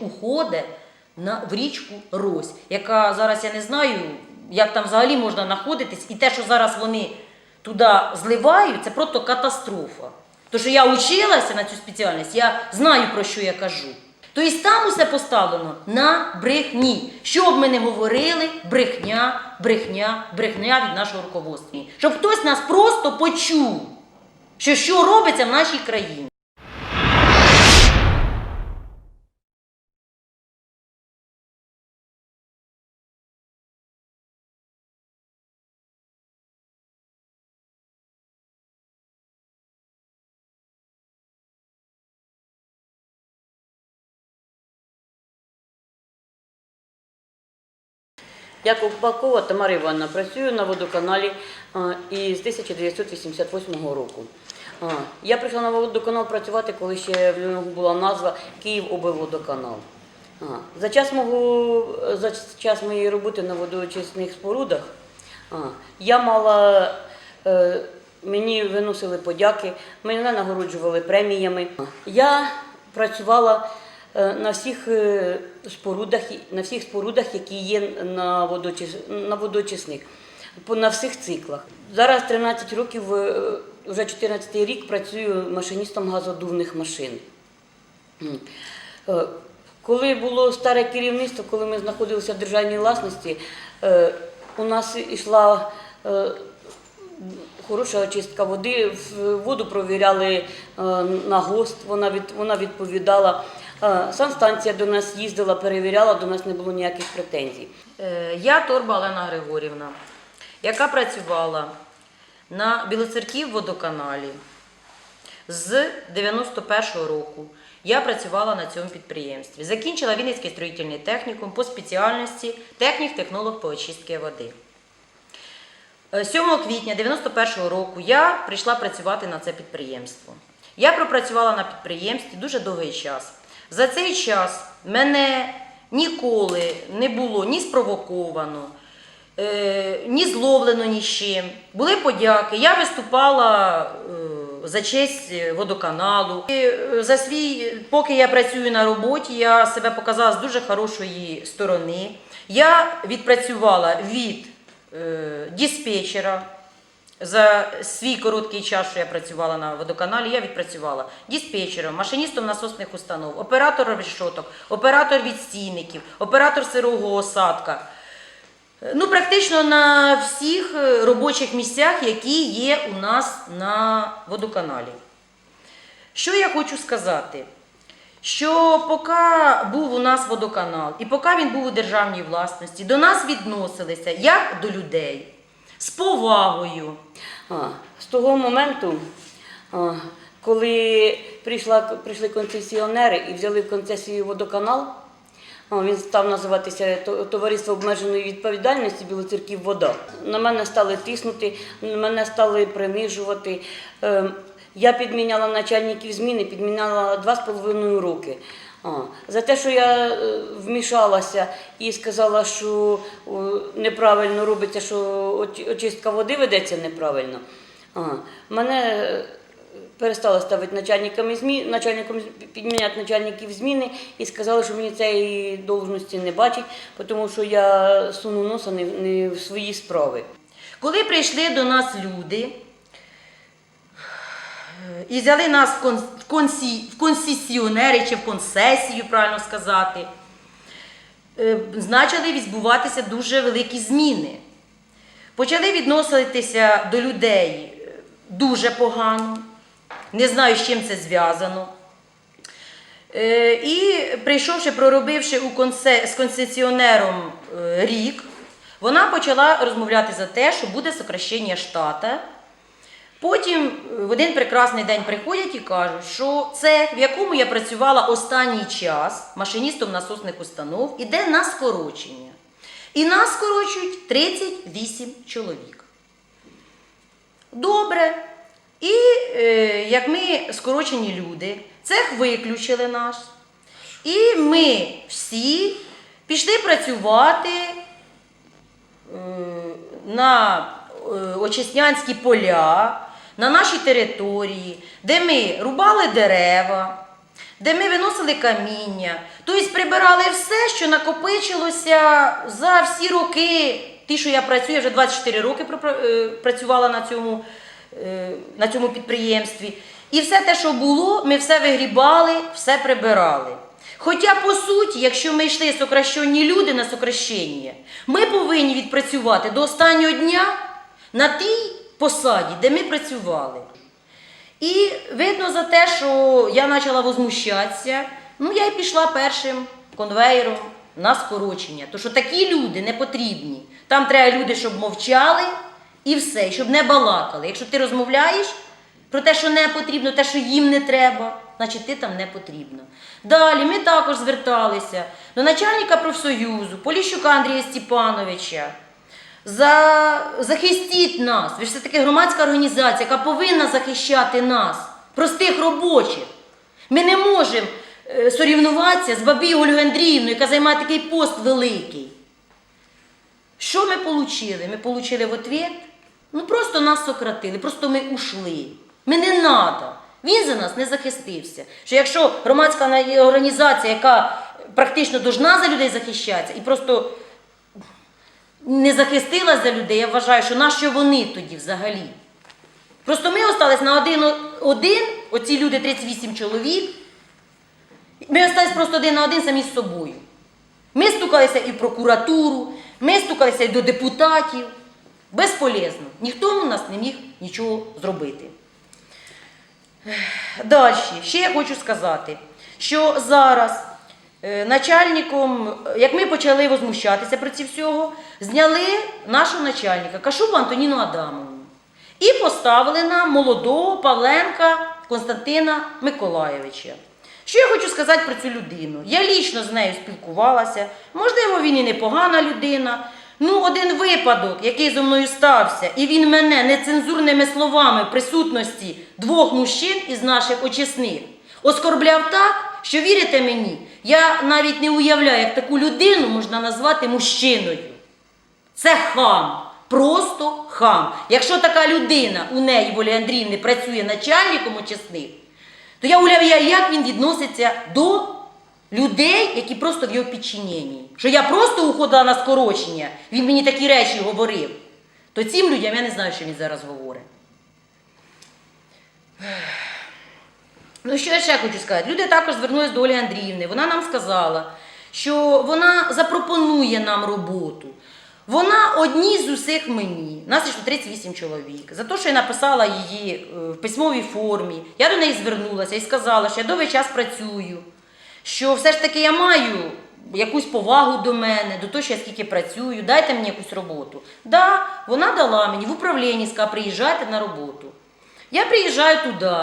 уходить на, в річку Рось, яка зараз я не знаю, як там взагалі можна знаходитись, і те, що зараз вони туди зливають, це просто катастрофа. Тому що я училася на цю спеціальність, я знаю про що я кажу. Тобто там усе поставлено на брехні. Що б ми не говорили, брехня, брехня, брехня від нашого руководства. Щоб хтось нас просто почув, що що робиться в нашій країні. Я Ковпакова Тамара Івановна, працюю на водоканалі а, із 1988 року. Я прийшла на водоканал працювати, коли ще в нього була назва Київ облводоканал. А, За час, мого, за час моєї роботи на водоочисних спорудах я мала, е, мені виносили подяки, мене нагороджували преміями. Я працювала е, на всіх е, спорудах, на всіх спорудах, які є на, водочис, на водочисних, на всіх циклах. Зараз 13 років, е, вже 14 рік працюю машиністом газодувних машин. Е, Коли було старе керівництво, коли ми знаходилися в державній власності, е, у нас йшла е, хороша очистка води, воду провіряли е, на ГОСТ, вона відповідала. Е, Санстанція до нас їздила, перевіряла, до нас не було ніяких претензій. Е, Я Торба Олена Григорівна, яка працювала на Білоцерків водоканалі з 91-го року. Я працювала на цьому підприємстві. Закінчила Вінницький строїтельний технікум по спеціальності технік-технолог по очистці води. Е, 7 квітня 91-го року я прийшла працювати на це підприємство. Я пропрацювала на підприємстві дуже довгий час. За цей час мене ніколи не було ні спровоковано, е, ні зловлено ні з чим. Були подяки. Я виступала е, за честь е, водоканалу. І, за свій, поки я працюю на роботі, я себе показала з дуже хорошої сторони. Я відпрацювала від диспетчера. За свій короткий час, що я працювала на водоканалі, я відпрацювала диспетчером, машиністом насосних установ, оператором решоток, оператор відстійників, оператор сирого осадка. Ну, практично на всіх е, робочих місцях, які є у нас на водоканалі. Що я хочу сказати? Що поки був у нас водоканал, і поки він був у державній власності, до нас відносилися як до людей з повагою. А, з того моменту, а, коли прийшла, прийшли концесіонери і взяли в концесію водоканал, а, він став називатися Товариство обмеженої відповідальності Білоцерків Вода. На мене стали тиснути, на мене стали принижувати. Е, Я підміняла начальників зміни, підміняла два з половиною роки. А, за те, що я е, вмішалася і сказала, що неправильно робиться, що очистка води ведеться неправильно. А, мене е, перестали ставити начальниками змі, начальником підміняти начальників зміни і сказали, що мені цієї должності не бачать, тому що я суну носа не, в- свої справи. Коли прийшли до нас люди і взяли нас в, кон, в, консі, в консесіонери чи в концесію, правильно сказати, е, почали відбуватися дуже великі зміни. Почали відноситися до людей е, дуже погано. Не знаю, з чим це зв'язано. Е, І прийшовши, проробивши у конце, з концесіонером е, рік, вона почала розмовляти за те, що буде сокращення штата. Потім в один прекрасний день приходять і кажуть, що цех, в якому я працювала останній час машиністом насосних установ, іде на скорочення. І нас скорочують 38 чоловік. Добре. І е, як ми скорочені люди, цех виключили наш. І ми всі пішли працювати е, на е, очиснянські поля, на нашій території, де ми рубали дерева, де ми виносили каміння, тобто прибирали все, що накопичилося за всі роки. Ті, що я працюю, я вже 24 роки е, працювала на цьому, е, на цьому підприємстві. І все те, що було, ми все вигрібали, все прибирали. Хоча, по суті, якщо ми йшли сокращені люди на сокращення, ми повинні відпрацювати до останнього дня на тій посаді, де ми працювали. І видно за те, що я почала возмущатися, ну я й пішла першим конвейером на скорочення. Тому що такі люди не потрібні. Там треба люди, щоб мовчали і все, щоб не балакали. Якщо ти розмовляєш про те, що не потрібно, те, що їм не треба, значить ти там не потрібно. Далі ми також зверталися до начальника профсоюзу Поліщука Андрія Степановича. За... Захистіть нас. Ви ж все таки громадська організація, яка повинна захищати нас, простих робочих. Ми не можемо е, сорівнуватися з бабі Ольгою Андріївною, яка займає такий пост великий. Що ми отримали? Ми отримали в ответ, ну просто нас сократили, просто ми ушли. Ми не надо. Він за нас не захистився. Що якщо громадська організація, яка практично должна за людей захищатися, і просто не захистила за людей, я вважаю, що нащо вони тоді взагалі? Просто ми остались на один, один оці люди 38 чоловік. Ми остались просто один на один самі з собою. Ми стукалися і в прокуратуру, ми стукалися і до депутатів. Безполезно. Ніхто у нас не міг нічого зробити. Далі, ще я хочу сказати, що зараз начальником, е, як ми почали возмущатися про ці всього, зняли нашого начальника Кашубу Антоніну Адамовну і поставили нам молодого Павленка Константина Миколаєвича. Що я хочу сказати про цю людину? Я лічно з нею спілкувалася, можливо, він і непогана людина. Ну, один випадок, який зі мною стався, і він мене нецензурними словами присутності двох мужчин із наших очисних оскорбляв так, що вірите мені, я навіть не уявляю, як таку людину можна назвати мужчиною. Це хам, просто хам. Якщо така людина у неї, Волі Андріївни, працює начальником очисних, то я уявляю, як він відноситься до людей, які просто в його підчиненні. Що я просто уходила на скорочення, він мені такі речі говорив. То цим людям я не знаю, що він зараз говорить. Ну, що я ще хочу сказати? Люди також звернулися до Олі Андріївни. Вона нам сказала, що вона запропонує нам роботу. Вона одній з усіх мені. Нас йшло 38 чоловік. За те, що я написала її е, в письмовій формі, я до неї звернулася і сказала, що я довгий час працюю, що все ж таки я маю якусь повагу до мене, до того, що я скільки працюю, дайте мені якусь роботу. Да, вона дала мені в управлінні, сказала, приїжджайте на роботу. Я приїжджаю туди.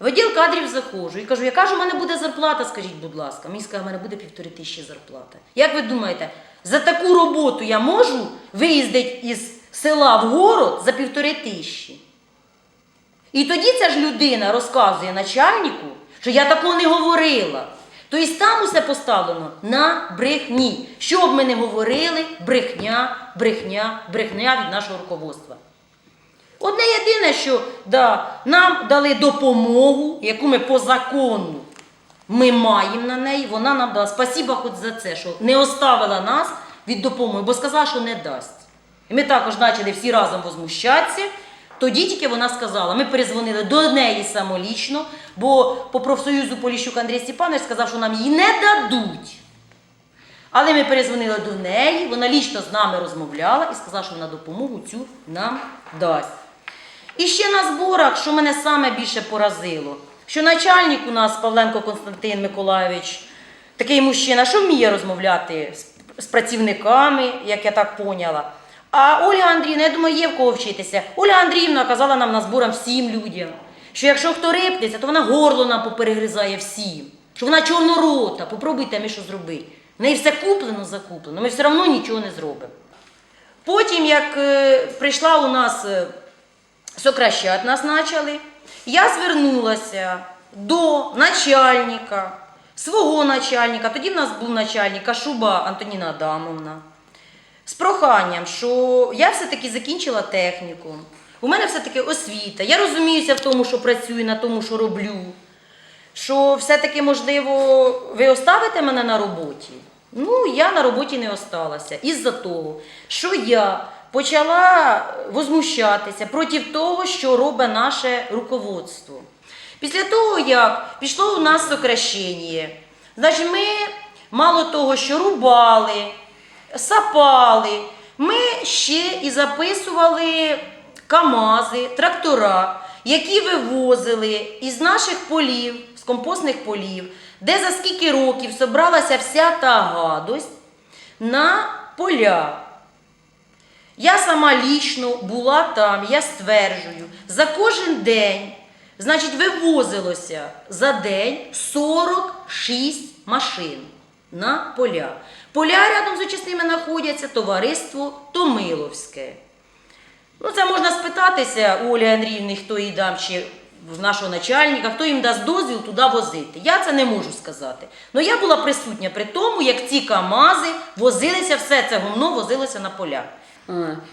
В відділ кадрів заходжу і кажу, яка ж у мене буде зарплата, скажіть, будь ласка. Мені сказали, у мене буде півтори тисячі зарплата. Як ви думаєте, за таку роботу я можу виїздити із села в город за півтори тисячі? І тоді ця ж людина розказує начальнику, що я такого не говорила. Тобто там усе поставлено на брехні. Що б ми не говорили, брехня, брехня, брехня від нашого руководства. Одне єдине, що да, нам дали допомогу, яку ми по закону ми маємо на неї, вона нам дала. Спасіба хоч за це, що не оставила нас від допомоги, бо сказала, що не дасть. І ми також почали всі разом возмущатися. Тоді тільки вона сказала, ми перезвонили до неї самолічно, бо по профсоюзу Поліщук Андрій Степанович сказав, що нам її не дадуть. Але ми перезвонили до неї, вона лічно з нами розмовляла і сказала, що вона допомогу цю нам дасть. І ще на зборах, що мене саме більше поразило, що начальник у нас Павленко Константин Миколаївич, такий мужчина, що вміє розмовляти з, працівниками, як я так поняла. А Ольга Андріївна, я думаю, є в кого вчитися. Ольга Андріївна казала нам на зборах всім людям, що якщо хто рипнеться, то вона горло нам поперегризає всім. Що вона чорнорота, попробуйте ми що зробити. В неї все куплено, закуплено, ми все одно нічого не зробимо. Потім, як е, прийшла у нас сокращати нас почали, я звернулася до начальника, свого начальника, тоді в нас був начальник Кашуба Антоніна Адамовна, з проханням, що я все-таки закінчила технікум, у мене все-таки освіта, я розуміюся в тому, що працюю, на тому, що роблю. що все-таки, можливо, ви оставите мене на роботі. Ну, я на роботі не осталася. Із-за того, що я почала возмущатися проти того, що робить наше руководство. Після того, як пішло у нас сокращення, значить, ми мало того, що рубали, сапали, ми ще і записували КАМАЗи, трактора, які вивозили із наших полів, з компостних полів, де за скільки років собралася вся та гадость на поля. Я сама лічно була там, я стверджую, за кожен день, значить, вивозилося за день 46 машин на поля. Поля рядом з очисними знаходяться товариство Томиловське. Ну, це можна спитатися у Олі Андріївни, хто їй дам чи в нашого начальника, хто їм дасть дозвіл туди возити. Я це не можу сказати. Ну я була присутня при тому, як ці КАМАЗи возилися, все це гумно возилося на поля.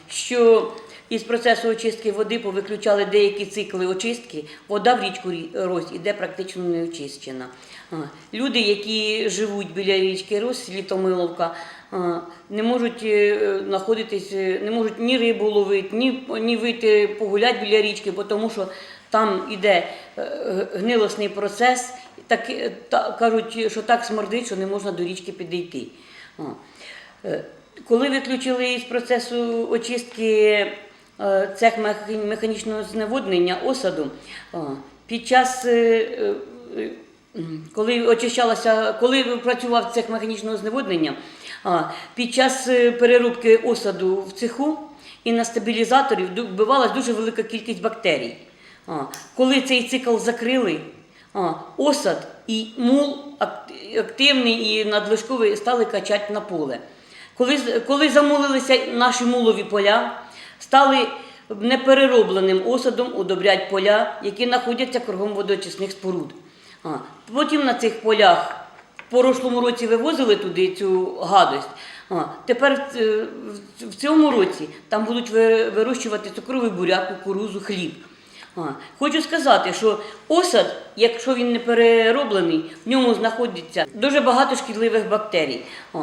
Що із процесу очистки води повиключали деякі цикли очистки, вода в річку Рось іде практично не очищена. Люди, які живуть біля річки Рось, в селі Томиловка, а, не можуть е, знаходитись, е, не можуть ні рибу ловити, ні, ні вийти погуляти біля річки, бо тому що там іде е, гнилосний процес, так, е, та, кажуть, що так смердить, що не можна до річки підійти. Коли виключили із процесу очистки е, цех механічного зневоднення осаду, під час, е, е, коли очищалася, коли працював цех механічного зневоднення, під час переробки осаду в цеху і на стабілізаторів вбивалась дуже велика кількість бактерій. Коли цей цикл закрили, осад і мул активний і надлишковий стали качати на поле. Коли, коли замулилися наші мулові поля, стали непереробленим осадом удобрять поля, які знаходяться кругом водоочисних споруд. А, потім на цих полях в прошлому році вивозили туди цю гадость. А, тепер е, в цьому році там будуть вирощувати цукровий буряк, кукурузу, хліб. А, хочу сказати, що осад, якщо він не перероблений, в ньому знаходиться дуже багато шкідливих бактерій. А,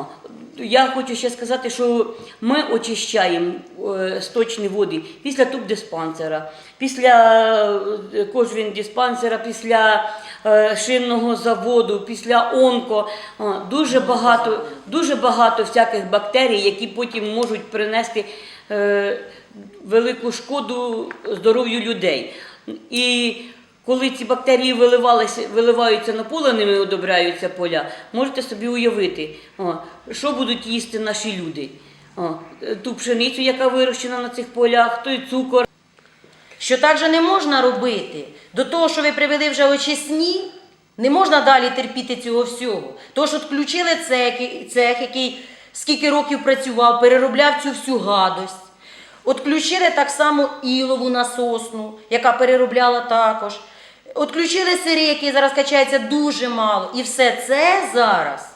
я хочу ще сказати, що ми очищаємо е, сточні води після тубдиспансера, після е, кожвін-диспансера, після е, шинного заводу, після онко. Дуже багато, дуже багато всяких бактерій, які потім можуть принести. Велику шкоду здоров'ю людей. І коли ці бактерії виливаються на поле, ними одобряються поля, можете собі уявити, о, що будуть їсти наші люди. О, ту пшеницю, яка вирощена на цих полях, той цукор. Що так же не можна робити. До того, що ви привели вже очисні, не можна далі терпіти цього всього. Тому що включили цех, цех, який скільки років працював, переробляв цю всю гадость. Отключили так само ілову насосну, яка переробляла також. Отключили сири, які зараз качається дуже мало. І все це зараз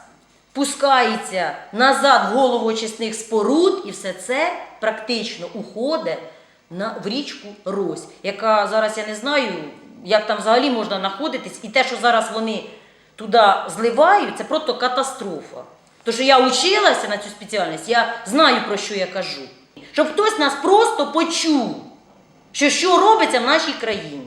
пускається назад в голову очисних споруд, і все це практично уходить на, в річку Рось, яка зараз я не знаю, як там взагалі можна знаходитись, і те, що зараз вони туди зливають, це просто катастрофа. Тому що я училася на цю спеціальність, я знаю про що я кажу. Щоб хтось нас просто почув, що що робиться в нашій країні.